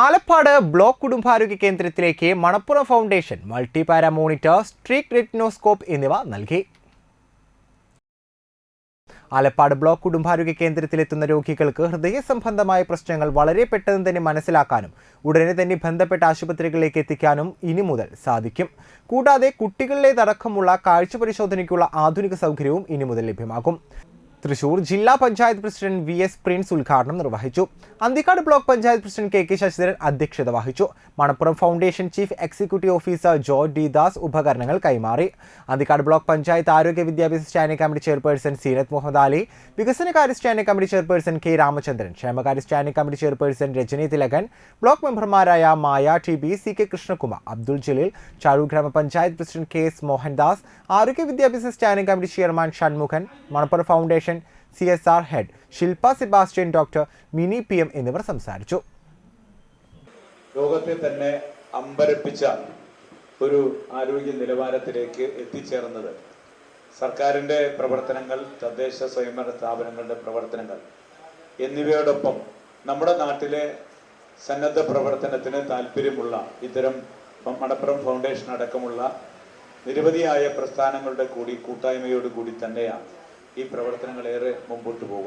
Alappad block കുടുംബാരോഗ്യ കേന്ദ്രത്തിലേക്ക് Manappuram foundation multipara monitor street retinoscope എന്നിവ നൽകി. ആലപ്പാട് ബ്ലോക്ക് കുടുംബാരോഗ്യ കേന്ദ്രത്തിലെത്തുന്ന രോഗികൾക്ക് ഹൃദയ സംബന്ധമായ പ്രശ്നങ്ങൾ വളരെ പെട്ടെന്ന് തന്നെ മനസ്സിലാക്കാനും ഉടനെ തന്നെ ബന്ധപ്പെട്ട ആശുപത്രികളിലേക്ക് എത്തിക്കാനും ഇനി മുതൽ സാധിക്കും. കൂടാതെ കുട്ടികളിലേതടക്കമുള്ള കാഴ്ച പരിശോധനയ്ക്കുള്ള ആധുനിക സൗകര്യവും ഇനി മുതൽ ലഭ്യമാകും. തൃശൂർ ജില്ലാ panchayat president V S Prince ഉദ്ഘാടനം നിർവഹിച്ചു. Anthikad block panchayat president K K Sasidharan അധ്യക്ഷത വഹിച്ചു. Manappuram foundation chief executive officer Jo D Das ഉപകരണങ്ങൾ കൈമാറി. അന്തിക്കാട് ബ്ലോക്ക് പഞ്ചായത്ത് ആരോഗ്യ വിദ്യാഭ്യാസ standing committee chairperson Seenath Muhammad Ali വികസനകാര്യ standing committee chairperson K Ramachandran ക്ഷേമകാര്യ standing committee chairperson Rajani Thilakan block മെമ്പർമാരായ Maya T B C K Krishnakumar Abdul Jaleel Chazhoor ഗ്രാമപഞ്ചായത്ത് president K S Mohandas ആരോഗ്യ വിദ്യാഭ്യാസ standing committee chairman Shanmughan Manappuram foundation C S R head Shilpa Sebastian doctor Mini P M എന്നിവർ സംസാരിച്ചു. ലോകത്തെ തന്നെ അമ്പരപ്പിച്ച ഒരു ആരോഗ്യ നിലവാരത്തിലേക്ക് എത്തിച്ചേർന്നത് സർക്കാരിന്റെ പ്രവർത്തനങ്ങൾ തദ്ദേശ സ്വയംഭരണ സ്ഥാപനങ്ങളുടെ പ്രവർത്തനങ്ങൾ എന്നിവയോടൊപ്പം നമ്മുടെ നാട്ടിലെ സന്നദ്ധ പ്രവർത്തനത്തിന് താല്പര്യമുള്ള ഇത്തരം മണപ്പുറം ഫൗണ്ടേഷൻ അടക്കമുള്ള നിരവധിയായ പ്രസ്ഥാനങ്ങളുടെ കൂടി കൂട്ടായ്മയോടുകൂടി തന്നെയാണ് ഈ പ്രവർത്തനങ്ങൾ ഏറെ മുമ്പോട്ട് പോകുന്നത്